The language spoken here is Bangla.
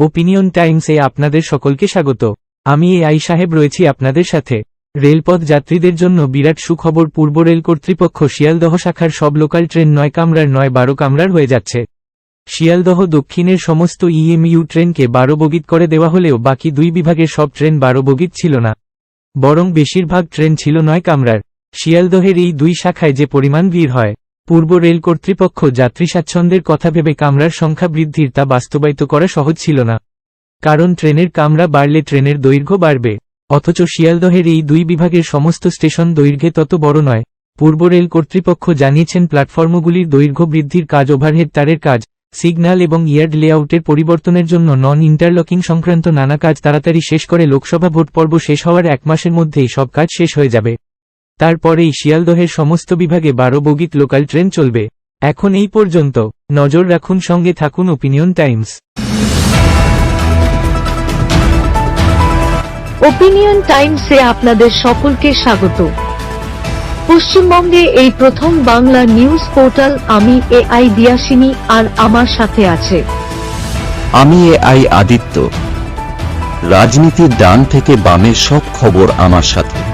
ওপিনিয়ন টাইমসে আপনাদের সকলকে স্বাগত। আমি এ আই সাহেব রয়েছি আপনাদের সাথে। রেলপথ যাত্রীদের জন্য বিরাট সুখবর পূর্ব রেল কর্তৃপক্ষ শিয়ালদহ শাখার সব লোকাল ট্রেন নয় কামরার নয় বারো কামরার হয়ে যাচ্ছে। শিয়ালদহ দক্ষিণের সমস্ত ইএমইউ ট্রেনকে বারো বগিত করে দেওয়া হলেও বাকি দুই বিভাগের সব ট্রেন বারো বগিত ছিল না। বরং বেশিরভাগ ট্রেন ছিল নয় কামরার। শিয়ালদহের এই দুই শাখায় যে পরিমাণ ভিড় হয় পূর্ব রেল কর্তৃপক্ষ যাত্রী স্বাচ্ছন্দ্যের কথা ভেবে কামরার সংখ্যা বৃদ্ধির তা বাস্তবায়িত করা সহজ ছিল না। কারণ ট্রেনের কামরা বাড়লে ট্রেনের দৈর্ঘ্য বাড়বে, অথচ শিয়ালদহের এই দুই বিভাগের সমস্ত স্টেশন দৈর্ঘ্যে তত বড় নয়। পূর্ব রেল কর্তৃপক্ষ জানিয়েছেন, প্ল্যাটফর্মগুলির দৈর্ঘ্য বৃদ্ধির কাজ ওভারহেড তারের কাজ, সিগন্যাল এবং ইয়ার্ড লেআউটের পরিবর্তনের জন্য নন ইন্টারলকিং সংক্রান্ত নানা কাজ তাড়াতাড়ি শেষ করে লোকসভা ভোট পর্ব শেষ হওয়ার এক মাসের মধ্যেই সব কাজ শেষ হয়ে যাবে। তারপরেই শিয়ালদহের সমস্ত বিভাগে বারো বগিত লোকাল ট্রেন চলবে। এখন এই পর্যন্ত নজর রাখুন সঙ্গে থাকুন ওপিনিয়ন টাইমস। ওপিনিয়ন টাইমসে আপনাদের সকলকে স্বাগত। পশ্চিমবঙ্গে এই প্রথম বাংলা নিউজ পোর্টাল আমি এ আই দিয়াসিনী আর আমার সাথে আছে। আমি এ আই আদিত্য। রাজনীতির ডান থেকে বামের সব খবর আমার সাথে।